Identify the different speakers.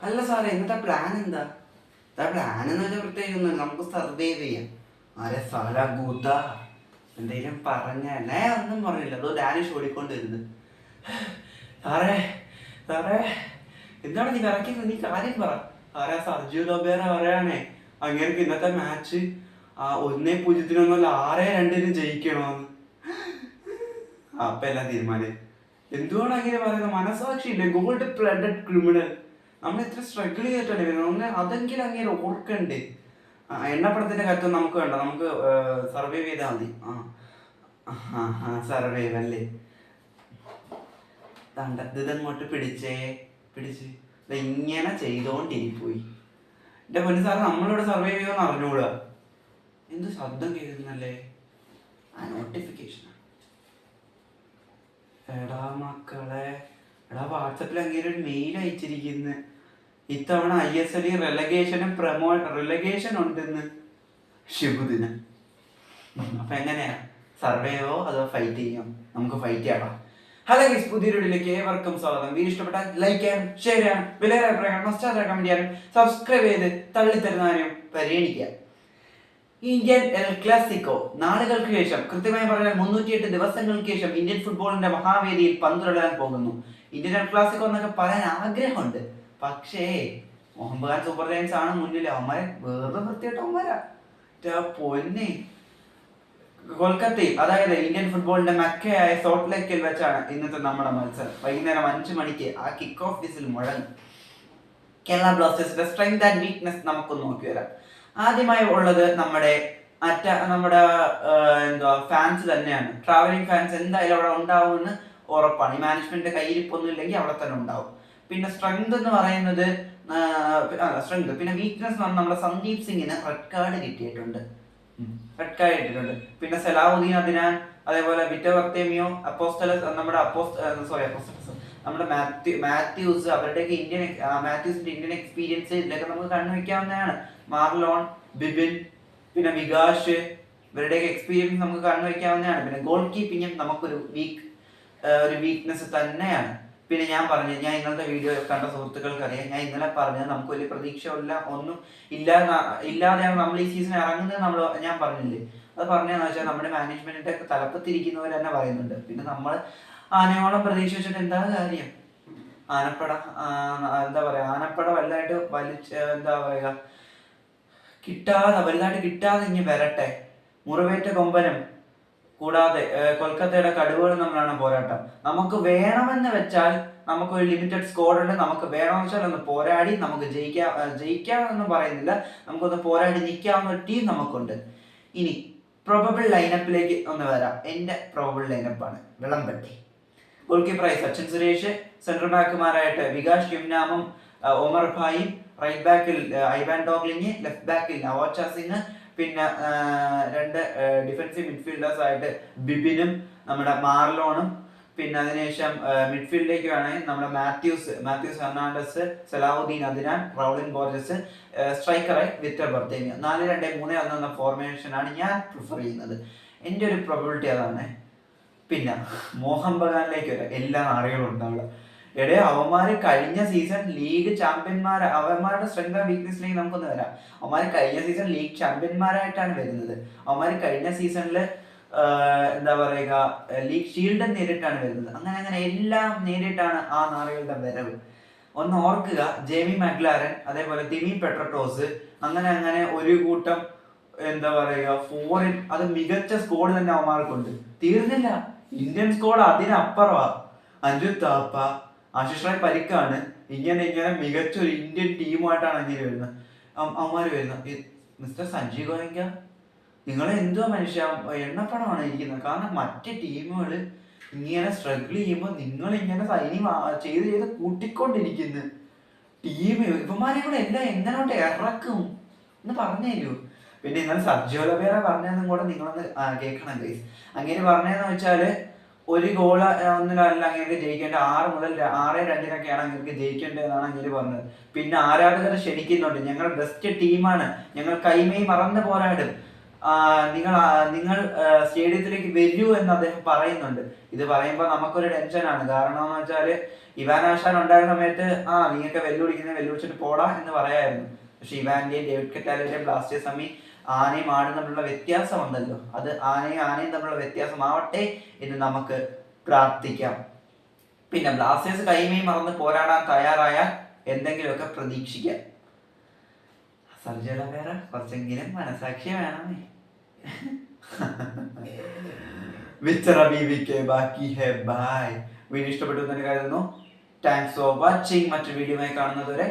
Speaker 1: അല്ല സാറേ എന്നിട്ട് പ്ലാൻ എന്താ? പ്ലാൻ എന്ന് വെച്ചാൽ പ്രത്യേകിച്ച് നമുക്ക് സർവേ ചെയ്യാം. ആരെ സാറാ ഗൂത എന്തെങ്കിലും പറഞ്ഞല്ലേ ഒന്നും പറഞ്ഞില്ല അതോ ഡാനിഷ് ഓടിക്കൊണ്ടിരുന്നു. സാറേ സാറേ എന്താണ് നീ വിറക്കി നീ കാര്യം പറ. സാറേ സർജു ലോബേറ പറയാണേ അങ്ങനെ ഇന്നത്തെ മാച്ച് ആ ഒന്നേ പൂജ്യത്തിനൊന്നുമല്ല ആറേ രണ്ടിനും ജയിക്കണമെന്ന് അപ്പൊ എല്ലാം തീരുമാനം. എന്തുകൊണ്ട് അങ്ങനെ പറയുന്നത്? മനസാക്ഷിയില്ലേ ഗോൾഡ് ബ്ലഡഡ് ക്രിമിനൽ നമ്മൾ ഇത്ര സ്ട്രഗിൾ ചെയ്തിട്ടുണ്ട് വരുന്നത്. ഒന്ന് അതെങ്കിലും അങ്ങനെ ഓർക്കണ്ടേ? ആ, എണ്ണപ്പടത്തിന്റെ കാര്യത്തിൽ നമുക്ക് വേണ്ട. നമുക്ക് സർവൈവ് ചെയ്താൽ മതി. ആ സർവൈവ് അല്ലേ? തണ്ട ഇതങ്ങോട്ട് പിടിച്ചേ പിടിച്ച്. ഇങ്ങനെ ചെയ്തോണ്ടിരിപ്പോയി എന്റെ പൊന്നു സാറ് നമ്മളിവിടെ സർവൈവ് ചെയ്യുമെന്ന് അറിഞ്ഞുകൂടാ എന്ത് ശബ്ദം കേൾക്കുന്നല്ലേ? ആ നോട്ടിഫിക്കേഷൻ എടാ മക്കളെ. എടാ വാട്സപ്പിൽ അങ്ങനെ ഒരു മെയിൽ അയച്ചിരിക്കുന്ന. ഇത്തവണ ഐ എസ് എൽ റെലഗേഷനും പ്രമോ റിലഗേഷൻ ഉണ്ടെന്ന്. ശുഭദിന അപ്പൊ എങ്ങനെയാ? സർവേയോ അതോ ഫൈറ്റ് ചെയ്യാം? നമുക്ക് ഫൈറ്റ് ചെയ്യാം ഹലോ ഗൈസ് പുതിയൊരു വീഡിയോയിലേക്ക് ഏവർക്കും സ്വാഗതം. വീഡിയോ ഇഷ്ടപ്പെട്ട ലൈക്ക് ചെയ്യാനും ഷെയർ ചെയ്യാനും വിലയേറെ അഭിപ്രായം മസ്റ്റാർ കമന്റ് ചെയ്യാനും സബ്സ്ക്രൈബ് ചെയ്ത് തള്ളിത്തരുന്നതിനും പരിഗണിക്കുക ഇന്ത്യൻ എൽ ക്ലാസിക്കോ? നാളുകൾക്ക് ശേഷം കൃത്യമായി പറഞ്ഞാൽ മുന്നൂറ്റിയെട്ട് ദിവസങ്ങൾക്ക് ശേഷം ഇന്ത്യൻ ഫുട്ബോളിന്റെ മഹാവേദിയിൽ പന്തുടരാൻ പോകുന്നു. ഇന്ത്യൻ എൽ ക്ലാസിക്കോ എന്നൊക്കെ പറയാൻ ആഗ്രഹമുണ്ട്. പക്ഷേ ബഗാൻ സൂപ്പർ ജയൻസ് ആണ് മുന്നിൽ. അവന്മാരെ വേറെ വൃത്തിയായിട്ട് അവന്മാരാ. പൊന്നെ. കൊൽക്കത്തയിൽ അതായത് ഇന്ത്യൻ ഫുട്ബോളിന്റെ മക്കയായ സോട്ട് ലേക്കിൽ വെച്ചാണ് ഇന്നത്തെ നമ്മുടെ മത്സരം. വൈകുന്നേരം അഞ്ചു മണിക്ക് ആ കിക്ക് ഓഫ് വിസിൽ മുഴങ്ങും. കേരള ബ്ലാസ്റ്റേഴ്സിന്റെ സ്ട്രെങ്ത് ആൻഡ് വീക്ക്നെസ് നമുക്ക് നോക്കി വരാം ആദ്യമായി ഉള്ളത് നമ്മുടെ അറ്റ നമ്മുടെ എന്തുവാ ഫാൻസ് തന്നെയാണ്. ട്രാവലിംഗ് ഫാൻസ് എന്തായാലും അവിടെ ഉണ്ടാവുമെന്ന് ഉറപ്പാണ്. ഈ മാനേജ്മെന്റിന്റെ കയ്യിരിപ്പൊന്നും ഇല്ലെങ്കിൽ അവിടെ തന്നെ ഉണ്ടാവും. പിന്നെ സ്ട്രെങ്ത് എന്ന് പറയുന്നത് സ്ട്രെങ്ത് പിന്നെ വീക്ക്നെസ് എന്ന് പറഞ്ഞാൽ നമ്മുടെ സന്ദീപ് സിംഗിന് റെഡ് കാർഡ് കിട്ടിയിട്ടുണ്ട്. റെഡ് കാർഡ് കിട്ടിയിട്ടുണ്ട്. പിന്നെ സലാഹുദ്ദീൻ അദിനാൻ അതേപോലെ വിറ്റവർത്തേമിയോ അപ്പോസ്റ്റലസ് നമ്മുടെ അപ്പോസ്റ്റ് സോറി അപ്പോസ്റ്റലസ് നമ്മുടെ മാത്യു മാത്യൂസ് അവരുടെയൊക്കെ ഇന്ത്യൻ മാത്യൂസിന്റെ ഇന്ത്യൻ എക്സ്പീരിയൻസ് ഇതിലൊക്കെ നമുക്ക് കണ്ണു വെക്കാവുന്നതാണ്. മാർലോൺ ബിബിൻ പിന്നെ വികാഷ് ഇവരുടെയൊക്കെ എക്സ്പീരിയൻസ് നമുക്ക് കണ്ണു വെക്കാവുന്നതാണ്. പിന്നെ ഗോൾ കീപ്പിങ്ങും നമുക്കൊരു വീക്ക് ഒരു വീക്ക്നെസ് തന്നെയാണ്. പിന്നെ ഞാൻ പറഞ്ഞു ഞാൻ ഇന്നത്തെ വീഡിയോ കണ്ട സുഹൃത്തുക്കൾക്ക് അറിയാം ഞാൻ ഇന്നലെ പറഞ്ഞത് നമുക്ക് വലിയ പ്രതീക്ഷ ഇല്ല ഒന്നും ഇല്ലാതെ ഇല്ലാതെയാണ് നമ്മൾ ഈ സീസൺ ഇറങ്ങുന്നത് നമ്മൾ ഞാൻ പറഞ്ഞില്ലേ? അത് പറഞ്ഞതെന്ന് വെച്ചാൽ നമ്മുടെ മാനേജ്മെന്റിന്റെ തലപ്പത്തിരിക്കുന്നവർ തന്നെ പറയുന്നുണ്ട്. പിന്നെ നമ്മൾ ആനയോളം പ്രതീക്ഷ വെച്ചിട്ട് എന്താ കാര്യം? ആനപ്പട എന്താ പറയാ ആനപ്പട വലുതായിട്ട് വലിച്ച എന്താ പറയുക കിട്ടാതെ വലുതായിട്ട് കിട്ടാതെ ഇനി വരട്ടെ. മുറിവേറ്റ കൊമ്പനും കൂടാതെ കൊൽക്കത്തയുടെ കടുവകളും തമ്മിലാണ് പോരാട്ടം. നമുക്ക് വേണമെന്ന് വെച്ചാൽ നമുക്ക് ഒരു ലിമിറ്റഡ് സ്കോഡ് ഉണ്ട്. നമുക്ക് വേണമെന്ന് വെച്ചാൽ ഒന്ന് പോരാടി നമുക്ക് ജയിക്കാം ജയിക്കാം ജയിക്കാമെന്നൊന്നും പറയുന്നില്ല. നമുക്കൊന്ന് പോരാടി നിൽക്കാവുന്ന ഒരു ടീം നമുക്കുണ്ട്. ഇനി പ്രൊബബിൾ ലൈനപ്പിലേക്ക് ഒന്ന് വരാം. എന്റെ പ്രൊബബിൾ ലൈനപ്പാണ് വിളമ്പട്ടി. ഗോൾ കീപ്പറായി സച്ചിൻ സുരേഷ് സെൻട്രൽ ബാക്കുമാരായിട്ട് വികാസ് യുംനാമും ഒമർ ഭായി റൈറ്റ് ബാക്കിൽ ഐവാൻ ഡോഗ്ലിങ് ലെഫ്റ്റ് ബാക്കിൽ നവോച്ച സിംഗ് പിന്നെ രണ്ട് ഡിഫൻസീവ് മിഡ്ഫീൽഡേഴ്സ് ആയിട്ട് ബിബിനും നമ്മുടെ മാർലോണും പിന്നെ അതിനുശേഷം മിഡ്ഫീൽഡിലേക്ക് വേണമെങ്കിൽ നമ്മുടെ മാത്യൂസ് മാത്യൂസ് ഫെർണാണ്ടസ് സലാഹുദ്ദീൻ അദിനാൻ റൗളിൻ ബോർജസ് സ്ട്രൈക്കറായി വിക്ടർ ബർദേമിയ നാല് രണ്ട് മൂന്ന് ഒന്ന് എന്ന ഫോർമേഷനാണ് ഞാൻ പ്രിഫർ ചെയ്യുന്നത്. എന്റെ ഒരു പ്രൊബിലിറ്റി അതാണ്. പിന്നെ മോഹൻ ബഗാനിലേക്ക് വരാം. എല്ലാ നാടുകളും ഉണ്ടാവുക എടേ അവന്മാര് കഴിഞ്ഞ സീസൺ ലീഗ് ചാമ്പ്യന്മാർ അവന്മാരുടെ സ്ട്രെങ്ത് ആൻഡ് വീക്ക്നെസ്സിലേക്ക് നമുക്കൊന്ന് വരാം. അവന്മാര് കഴിഞ്ഞ സീസൺ ലീഗ് ചാമ്പ്യന്മാരായിട്ടാണ് വരുന്നത്. അവന്മാര് കഴിഞ്ഞ സീസണിൽ എന്താ പറയുക ലീഗ് ഷീൽഡ് നേരിട്ടാണ് വരുന്നത്. അങ്ങനെ അങ്ങനെ എല്ലാം നേരിട്ടാണ് ആ നാളുകളുടെ വരവ്. ഒന്ന് ഓർക്കുക ജെമി മഗ്ലാരൻ അതേപോലെ തിമി പെട്രട്ടോസ് അങ്ങനെ അങ്ങനെ ഒരു കൂട്ടം എന്താ പറയുക ഫോറിൻ അത് മികച്ച സ്കോഡ് തന്നെ അവന്മാർക്കുണ്ട്. തീർന്നില്ല. ഇന്ത്യൻ സ്കോഡ് അതിനപ്പുറവാ അഞ്ജു താപ്പ ആശിഷ് റായ് പരിക്കാണ്. ഇങ്ങനെ ഇങ്ങനെ മികച്ച ഒരു ഇന്ത്യൻ ടീമായിട്ടാണ് അങ്ങനെ വരുന്നത് അമ്മമാര് വരുന്നത് മിസ്റ്റർ സഞ്ജയ് ഗോയങ്ക നിങ്ങൾ എന്തോ മനുഷ്യ? എണ്ണപ്പണമാണ് ഇരിക്കുന്നത് കാരണം മറ്റ് ടീമുകൾ ഇങ്ങനെ സ്ട്രഗിൾ ചെയ്യുമ്പോൾ നിങ്ങൾ ഇങ്ങനെ സൈനിങ് ചെയ്ത് ചെയ്ത് കൂട്ടിക്കൊണ്ടിരിക്കുന്നു. ടീം ഇവന്മാരെ കൂടെ എല്ലാം എങ്ങനോട്ട് ഇറക്കും? എന്ന് പറഞ്ഞു പിന്നെ ഇന്നലെ സർജിയോ പേര പറഞ്ഞതെന്നും കൂടെ നിങ്ങളൊന്ന് കേൾക്കണം ഗൈസ് അങ്ങനെ പറഞ്ഞതെന്ന് വെച്ചാൽ ഒരു ഗോൾ ഒന്നിലല്ല അങ്ങനെ ജയിക്കേണ്ട ആറ് മുതൽ ആറ് രണ്ടിനൊക്കെയാണ് അങ്ങനെ ജയിക്കേണ്ടതെന്നാണ് അങ്ങനെ പറഞ്ഞത്. പിന്നെ ആരാധകർ ക്ഷണിക്കുന്നുണ്ട്. ഞങ്ങൾ ബെസ്റ്റ് ടീമാണ് ഞങ്ങൾ കൈമൈ മറന്ന് പോരാടും. നിങ്ങൾ നിങ്ങൾ സ്റ്റേഡിയത്തിലേക്ക് വരൂ എന്ന് അദ്ദേഹം പറയുന്നുണ്ട്. ഇത് പറയുമ്പോൾ നമുക്കൊരു ടെൻഷനാണ്. കാരണം എന്ന് വെച്ചാൽ ഇവാൻ ആശാൻ ഉണ്ടായിരുന്ന സമയത്ത് ആ നീയൊക്കെ വെല്ലുവിളിക്കുന്ന വെല്ലുവിളിച്ചിട്ട് പോടാ എന്ന് പറയായിരുന്നു. പക്ഷെ ഡേവിഡ് കറ്റാലിന്റെയും ബ്ലാസ്റ്റേഴ്സ് തമ്മിൽ ആനയും ആടും തമ്മിലുള്ള വ്യത്യാസം ഉണ്ടല്ലോ അത് ആനയും ആനയും തമ്മിലുള്ള വ്യത്യാസമാവട്ടെ എന്ന് നമുക്ക് പ്രാർത്ഥിക്കാം. പിന്നെ ബ്ലാസ്റ്റേഴ്സ് കൈമയും മറന്ന് പോരാടാൻ തയ്യാറായാൽ എന്തെങ്കിലുമൊക്കെ പ്രതീക്ഷിക്കാം. സർജല വേറെ കുറച്ചെങ്കിലും മനസാക്ഷി വേണമേ. വിച്ചറ ബീവിക്ക് ബാക്കി ബായ് വീഡിയോ ഇഷ്ടപ്പെട്ടു എന്ന് കരുതുന്നു. താങ്ക്സ് ഫോർ വാച്ചിങ് മറ്റു വീഡിയോയുമായി കാണുന്നതുവരെ